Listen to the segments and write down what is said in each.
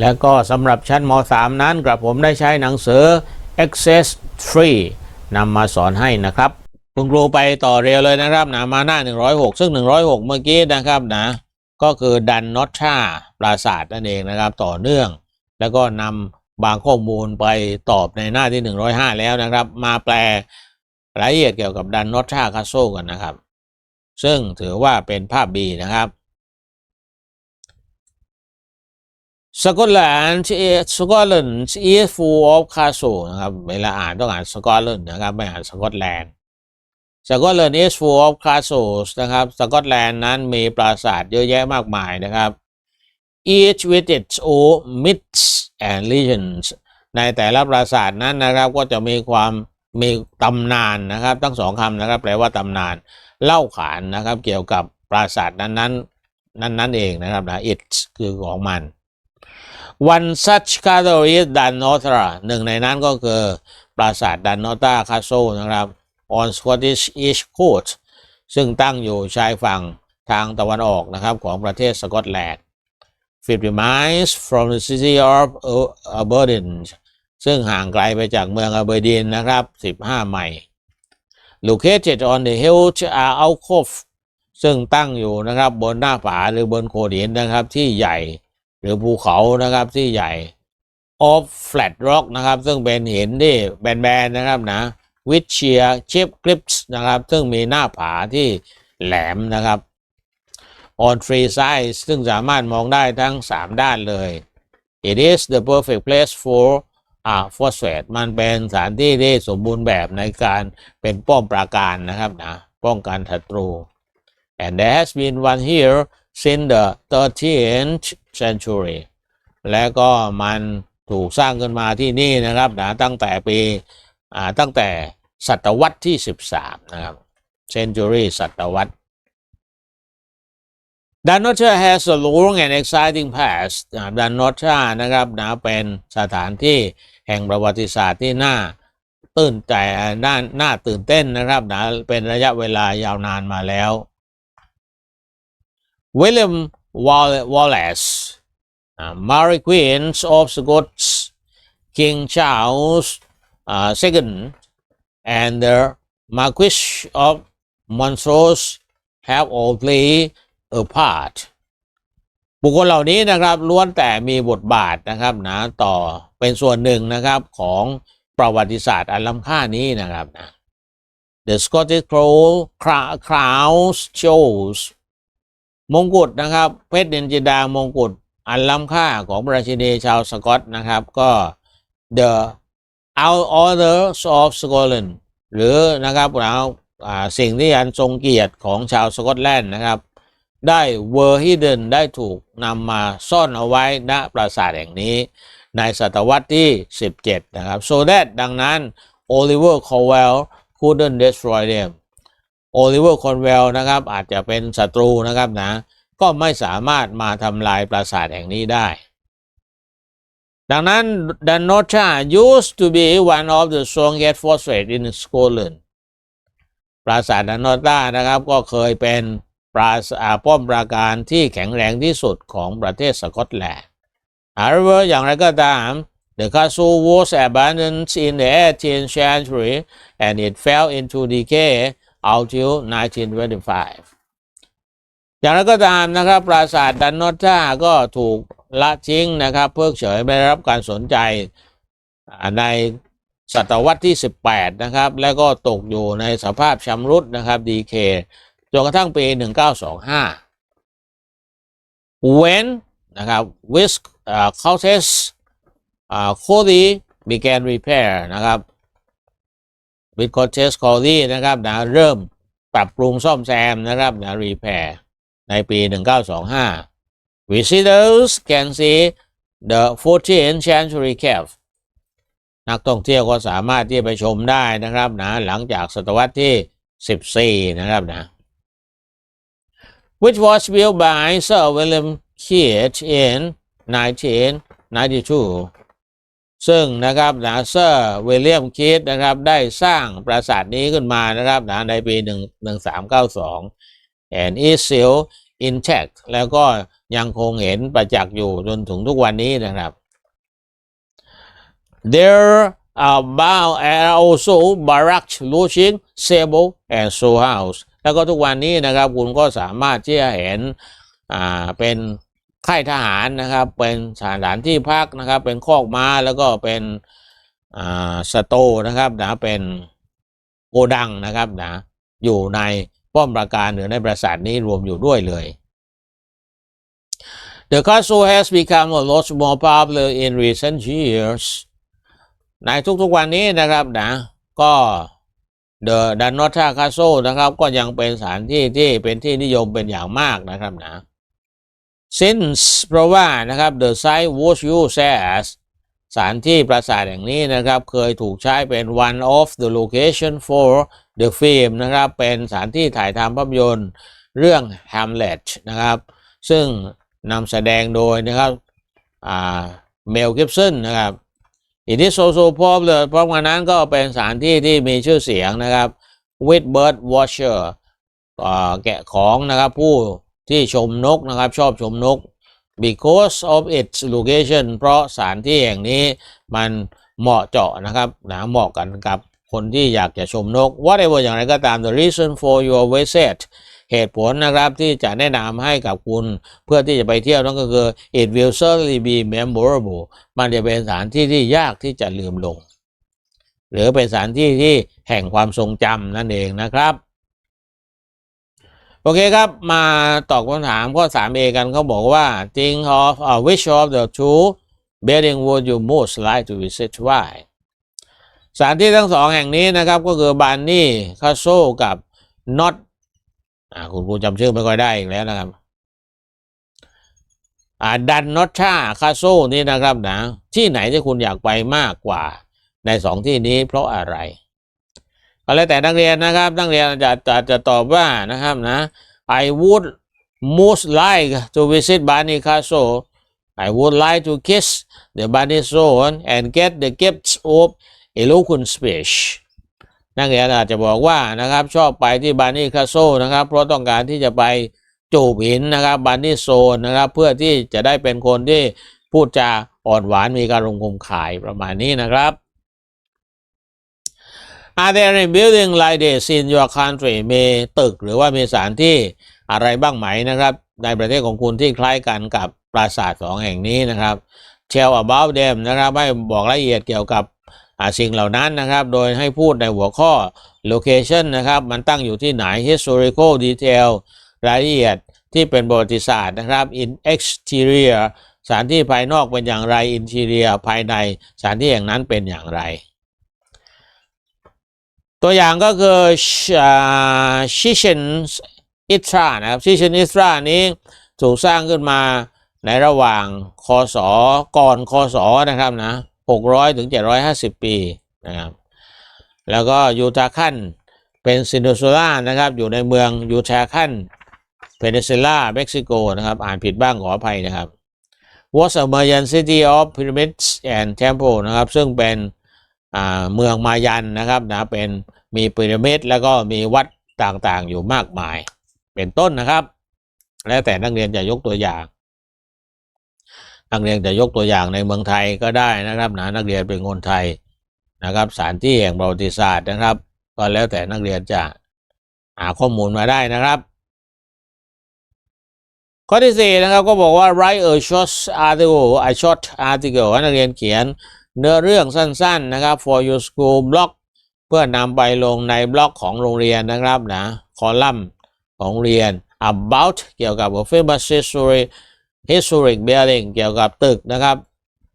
แล้วก็สำหรับชั้นม .3 นั้นกระผมได้ใช้หนังสือ Access 3นำมาสอนให้นะครับ คุณครูไปต่อเรียวเลยนะครับนะมาหน้า 106 ซึ่ง 106 เมื่อกี้นะครับนะก็คือดันนอตชาปราศาสตร์นั่นเองนะครับต่อเนื่อง แล้วก็นำบางข้อมูลไปตอบในหน้าที่ 105 แล้วนะครับ มาแปลรายละเอียดเกี่ยวกับดันนอตชาคาโซกันนะครับ ซึ่งถือว่าเป็นภาพ B นะครับ สกอตแลนด์สกอตแลนด์ is full of castle นะครับเวลาอ่านต้องอ่านสกอตแลนด์นะครับไม่อ่านสกอตแลนด์สกอตแลนด์ is full of castles นะครับสกอตแลนด์นั้นมีปราสาทเยอะแยะมากมายนะครับ each with its own myths and legends ในแต่ละปราสาทนั้นนะครับก็จะมีความมีตำนานนะครับทั้งสองคำนะครับแปลว่าตำนานเล่าขานนะครับเกี่ยวกับปราสาทนั้นนั้นนั้นนั่นเองนะครับนะ it คือของมัน One such castle is Danota หนึ่งในนั้นก็คือปราสาทดันโนตาคาโซนะครับ on Scottish East Coast ซึ่งตั้งอยู่ชายฝั่งทางตะวันออกนะครับของประเทศสกอตแลนด์ 50 miles from the city of Aberdeen ซึ่งห่างไกลไปจากเมืองอเบอร์ดินนะครับ 15 ไมล์ located on the hill Alcove ซึ่งตั้งอยู่นะครับบนหน้าผาหรือบนโขดหินนะครับที่ใหญ่ หรือภูเขานะครับที่ใหญ่ of flat rock นะครับ ซึ่งเป็นหินที่แบนๆนะครับนะ with sheer chip cliffs นะครับ ซึ่งมีหน้าผาที่แหลมนะครับ on three sides ซึ่งสามารถมองได้ทั้ง 3 ด้านเลย it is the perfect place for a fortress มันเป็นสถานที่ที่สมบูรณ์แบบในการเป็นป้อมปราการนะครับนะป้องกันศัตรู and there has been one here since the 13th century และก็มันถูกสร้างขึ้นมาที่นี่นะครับนะตั้งแต่ปีอ่าตั้งแต่ศตวรรษที่ 13 นะครับ century ศตวรรษดันนอชา has a long and exciting past ดันนอชานะครับนะเป็นสถานที่แห่งประวัติศาสตร์ที่น่าตื่นใจน่าน่าตื่นเต้นนะครับนะเป็นระยะเวลายาวนานมาแล้ว William Wallace uh, Mary Queen of Scots King Charles uh, II and the Marquis of Montrose have all played a part บุคคลเหล่านี้นะครับล้วนแต่มีบทบาทนะครับนะต่อเป็นส่วนหนึ่งนะครับของประวัติศาสตร์อันล้ำค่านี้นะครับนะ The Scottish Crown Crowns shows มงกุฎนะครับ เพชรเดนจินดามงกุฎอันล้ำค่าของราชินีชาวสกอตนะครับ ก็ The Orders of Scotland หรือนะครับเราสิ่งที่อันทรงเกียรติของชาวสกอตแลนด์นะครับ ได้ were hidden ได้ถูกนำมาซ่อนเอาไว้ณปราสาทแห่งนี้ ในศตวรรษที่ 17 นะครับ so that ดังนั้น Oliver Cromwell couldn't destroy them โอลิเวอร์คอนเวลนะครับอาจจะเป็นศัตรูนะครับนะก็ไม่สามารถมาทำลายปราสาทแห่งนี้ได้ ดังนั้นดันโนชา used to be one of the strongest fortress in Scotland ปราสาทดันโนตานะครับก็เคยเป็นปราสาทป้อมปราการที่แข็งแรงที่สุดของประเทศสกอตแลนด์ However อย่างไรก็ตาม The castle was abandoned in the 18th century and it fell into decay until 1925 อย่างไรก็ตามนะครับ ปราสาทดันนอต้าก็ถูกละทิ้งนะครับ เพิกเฉยไม่ได้รับการสนใจในศตวรรษที่ 18 นะครับ แล้วก็ตกอยู่ในสภาพชำรุดนะครับดีเคจนกระทั่งปี 1925 when นะครับ with uh, Countess uh, Cody began repair นะครับ with Countess Cody นะครับนะเริ่มปรับปรุงซ่อมแซมนะครับนะ repair ในปี 1925 visitors can see the 14th century cave นักท่องเที่ยวก็สามารถที่จะไปชมได้นะครับนะหลังจากศตวรรษที่ 14 นะครับนะ which was built by Sir William Keith in 1992 ซึ่งนะครับนะเซอร์วิลเลียมคีตนะครับได้สร้างปราสาทนี้ขึ้นมานะครับนะในปี1 1392 and is still intact แล้วก็ยังคงเห็นประจักษ์อยู่จนถึงทุกวันนี้นะครับ There are bound are also barracks, lodging, stable and so house แล้วก็ทุกวันนี้นะครับคุณก็สามารถที่จะเห็นอ่าเป็น ค่ายทหารนะครับ เป็นสถานที่พักนะครับ เป็นคอกม้าแล้วก็เป็นอ่าสโตนะครับนะเป็นโกดังนะครับนะอยู่ในป้อมปราการหรือในปราสาทนี้รวมอยู่ด้วยเลย The castle has become a lot more popular in recent years ในทุกๆวันนี้นะครับนะก็ The d a n o t a Castle นะครับ ก็ยังเป็นสถานที่ที่เป็นที่นิยมเป็นอย่างมากนะครับนะ since เพราะว่านะครับ the site was used as สถานที่ปราสาทแห่งนี้นะครับ เคยถูกใช้เป็น one of the location for the film นะครับ เป็นสถานที่ถ่ายทำภาพยนตร์เรื่อง Hamlet นะครับ ซึ่งนำแสดงโดยนะครับเมลกิฟสันนะครับอินิโซโซพอบเลยเพราะงั้นนั้นก็เป็นสถานที่ที่มีชื่อเสียงนะครับ with bird watcher อ่าแกะของนะครับผู้ ที่ชมนกนะครับชอบชมนก because of its location เพราะสถานที่แห่งนี้มันเหมาะเจาะนะครับนะเหมาะกันกับคนที่อยากจะชมนก whatever อย่างไรก็ตาม the reason for your visit เหตุผลนะครับที่จะแนะนำให้กับคุณเพื่อที่จะไปเที่ยวนั่นก็คือ it will certainly be memorable มันจะเป็นสถานที่ที่ยากที่จะลืมลง หรือเป็นสถานที่ที่แห่งความทรงจำนั่นเองนะครับ โอเคครับ มาตอบคำถามข้อ 3a กันเขาบอกว่า think of uh, which of the two building would you most like to visit why สถานที่ทั้งสองแห่งนี้นะครับ ก็คือบานนี่คาโซกับน็อตคุณครูจำชื่อไม่ค่อยได้อีกแล้วนะครับดันน็อตชาคาโซนี่นะครับนะที่ไหนที่คุณอยากไปมากกว่าในสองที่นี้เพราะอะไร ก็แล้วแต่นักเรียนนะครับ นักเรียนจะจะจะตอบว่านะครับนะ I would most like to visit Bani Castle I would like to kiss the Bani Zone and get the gifts of eloquent speech นักเรียนอาจจะบอกว่านะครับชอบไปที่บานี่คาโซนะครับเพราะต้องการที่จะไปจูบหินนะครับบานี่โซนนะครับเพื่อที่จะได้เป็นคนที่พูดจาอ่อนหวานมีการลงคมขายประมาณนี้นะครับ Are there any building like this in your country มีตึกหรือว่ามีสถานที่อะไรบ้างไหมนะครับ ในประเทศของคุณที่คล้ายกันกับปราสาทสองแห่งนี้นะครับ Tell about them นะครับให้บอกรายละเอียดเกี่ยวกับสิ่งเหล่านั้นนะครับ โดยให้พูดในหัวข้อ location นะครับ มันตั้งอยู่ที่ไหน historical detail รายละเอียดที่เป็นประวัติศาสตร์นะครับ in exterior สถานที่ภายนอกเป็นอย่างไร interior ภายในสถานที่อย่างนั้นเป็นอย่างไร ตัวอย่างก็คือชิเชนอิตรานะครับชิเชนอิตรานี้ถูกสร้างขึ้นมาในระหว่างคศก่อนคศนะครับนะ600ถึง750 ปีนะครับแล้วก็ยูทาคันเป็นซินโดโซล่านะครับ อยู่ในเมืองยูทาคันเพนิซิล่าเม็กซิโกนะครับ อ่านผิดบ้างขออภัยนะครับ was a Mayan city of pyramids and temple นะครับ ซึ่งเป็น เมืองมายันนะครับนะเป็นมีพีระมิดแล้วก็มีวัดต่างๆ อยู่มากมาย เป็นต้นนะครับ แล้วแต่นักเรียนจะยกตัวอย่างนักเรียนจะยกตัวอย่างในเมืองไทยก็ได้นะครับนะนักเรียนเป็นคนไทยนะครับสถานที่แห่งประวัติศาสตร์นะครับ ก็แล้วแต่นักเรียนจะหาข้อมูลมาได้นะครับ ข้อที่สี่นะครับก็บอกว่า write a short article a short article นักเรียนเขียน เนื้อเรื่องสั้นๆนะครับ for your school blog เพื่อนำไปลงในบล็อกของโรงเรียนนะครับนะคอลัมน์ของเรียน about เกี่ยวกับ famous history historic building เกี่ยวกับตึกนะครับ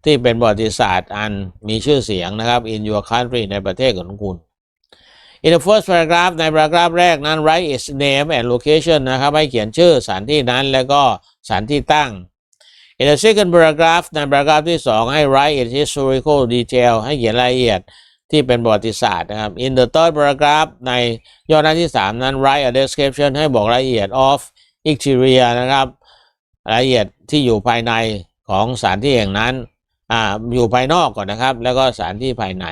ที่เป็นประวัติศาสตร์อันมีชื่อเสียงนะครับ in your country ในประเทศของคุณ in the first paragraph ใน paragraph แรกนั้น write its name and location นะครับให้เขียนชื่อสถานที่นั้นแล้วก็สถานที่ตั้ง in the second paragraph ใน paragraph ที่ 2 ให้ write its historical detail ให้เขียนรายละเอียดที่เป็นประวัติศาสตร์นะครับ in the third paragraph ในย่อหน้าที่ 3 นั้น write a description ให้บอกรายละเอียด of exterior นะครับรายละเอียดที่อยู่ภายในของสถานที่แห่งนั้นอ่าอยู่ภายนอกก่อนนะครับ แล้วก็สถานที่ภายใน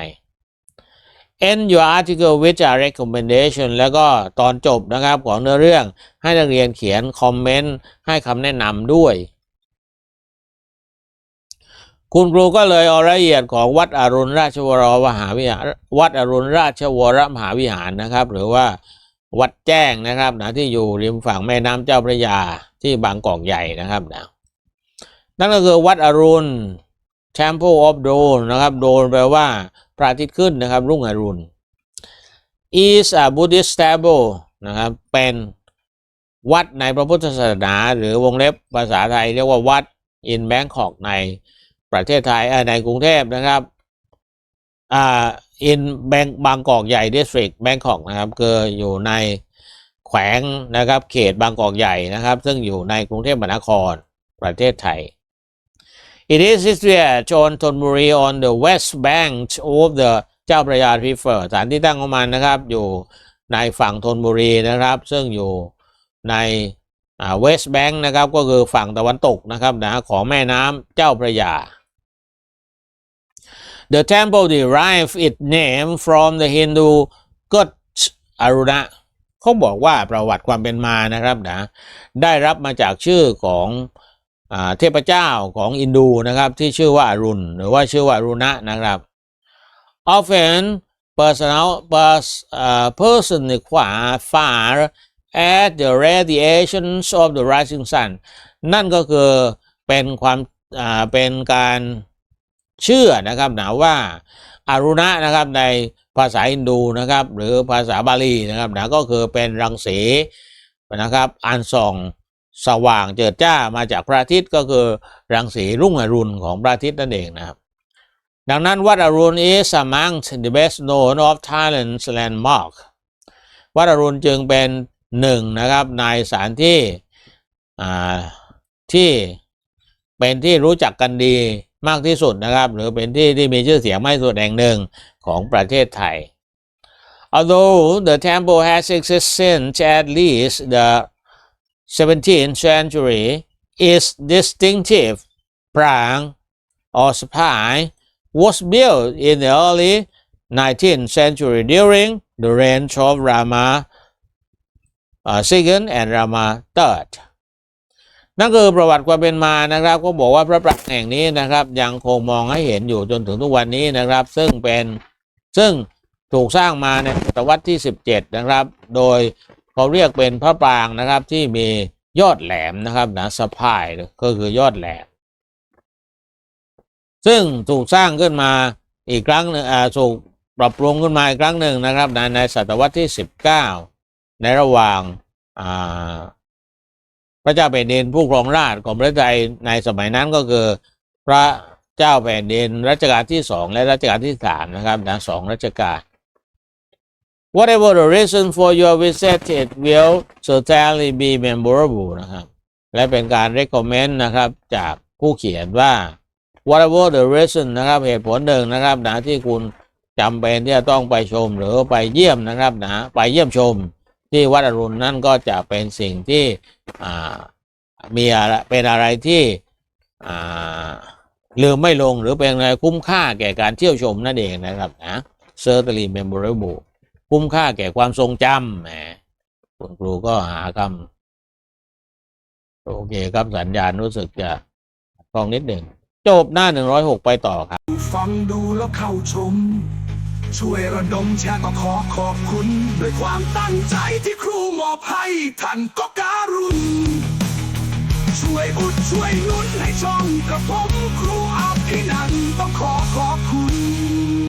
end your article with a recommendation แล้วก็ตอนจบนะครับของเนื้อเรื่องให้นักเรียนเขียนคอมเมนต์ให้คำแนะนำด้วย คุณครูก็เลยเอารายละเอียดของวัดอรุณราชวรมหาวิหารวัดอรุณราชวรมหาวิหารนะครับ หรือว่าวัดแจ้งนะครับนะที่อยู่ริมฝั่งแม่น้ำเจ้าพระยาที่บางกอกใหญ่นะครับนะนั่นก็คือวัดอรุณ Temple of Dawn นะครับโดนแปลว่าพระอาทิตย์ขึ้นนะครับ รุ่งอรุณ is a Buddhist temple นะครับ เป็นวัดในพระพุทธศาสนา หรือวงเล็บภาษาไทยเรียกว่าวัด in Bangkok ใน ประเทศไทยในกรุงเทพนะครับอ่า in แบงบางกอกใหญ่ district Bangkok นะครับคืออยู่ในแขวงนะครับ เขตบางกอกใหญ่นะครับ ซึ่งอยู่ในกรุงเทพมหานครประเทศไทย It is situated on Thonburi on the west bank of the เจ้าพระยา River สถานที่ตั้งของมันนะครับ อยู่ในฝั่งธนบุรีนะครับ ซึ่งอยู่ในอ่า west bank นะครับ ก็คือฝั่งตะวันตกนะครับนะของแม่น้ำเจ้าพระยา The temple derived its name from the Hindu god Aruna เขาบอกว่าประวัติความเป็นมานะครับนะได้รับมาจากชื่อของอเทพเจ้าของอินดูนะครับที่ชื่อว่าอรุณหรือว่าชื่อว่ารุณะนะครับ often personal pers, uh, person far at the radiations of the rising sun นั่นก็คือเป็นความเป็นการ เชื่อนะครับนะว่าอารุณะนะครับในภาษาอินดูนะครับ หรือภาษาบาลีนะครับนะก็คือเป็นรังสีนะครับอันส่องสว่างเจิดจ้ามาจากพระอาทิตย์ก็คือรังสีรุ่งอรุณของพระอาทิตย์นั่นเองนะครับ ดังนั้นวัดอรุณ is among the best known of Thailand's landmark วัดอรุณจึงเป็นหนึ่งนะครับในสถานที่อ่าที่เป็นที่รู้จักกันดี มากที่สุดนะครับ หรือเป็นที่ที่มีชื่อเสียงมากที่สุดแห่งหนึ่งของประเทศไทย Although the temple has existed since at least the 17th century, its distinctive prang or spire was built in the early 19th century during the reign of Rama uh, II and Rama III นั่นคือประวัติความเป็นมานะครับ ก็บอกว่าพระปรางแห่งนี้นะครับ ยังคงมองให้เห็นอยู่จนถึงทุกวันนี้นะครับ ซึ่งเป็นซึ่งถูกสร้างมาในศตวรรษที่ 17 นะครับ โดยเขาเรียกเป็นพระปรางนะครับที่มียอดแหลมนะครับนะสะพายก็คือยอดแหลม ซึ่งถูกสร้างขึ้นมาอีกครั้งหนึ่งถูกปรับปรุงขึ้นมาอีกครั้งหนึ่งนะครับในในศตวรรษที่ 19 ในระหว่างอ่า พระเจ้าแผ่นดินผู้ครองราชของประเทศไทยในสมัยนั้นก็คือ พระเจ้าแผ่นดินรัชกาลที่สองและรัชกาลที่สามนะครับนะสองรัชกาล Whatever the reason for your visit it will certainly be memorable นะครับ และเป็นการ recommend นะครับจากผู้เขียนว่า whatever the reason นะครับเหตุผลหนึ่งนะครับนะที่คุณจำเป็นที่จะต้องไปชมหรือไปเยี่ยมนะครับนะไปเยี่ยมชม ที่วัดอรุณนั่นก็จะเป็นสิ่งที่มีอะไรเป็นอะไรที่ลืมไม่ลงหรือเป็นอะไรคุ้มค่าแก่การเที่ยวชมนั่นเองนะครับนะ certainly memorable คุ้มค่าแก่ความทรงจำแหมคุณครูก็หาคำโอเคครับสัญญาณรู้สึกจะคล่องนิดหนึ่งจบหน้าหนึ่งร้อยหกไปต่อครับ ฟังดูแล้วเข้าชม ช่วยระดมแชร์ก็ขอขอบคุณ ด้วยความตั้งใจที่ครูมอบให้ท่านก็การุณช่วยอุดช่วยนุนให้ช่องกระผมครูอัพที่นั้นต้องขอขอบคุณ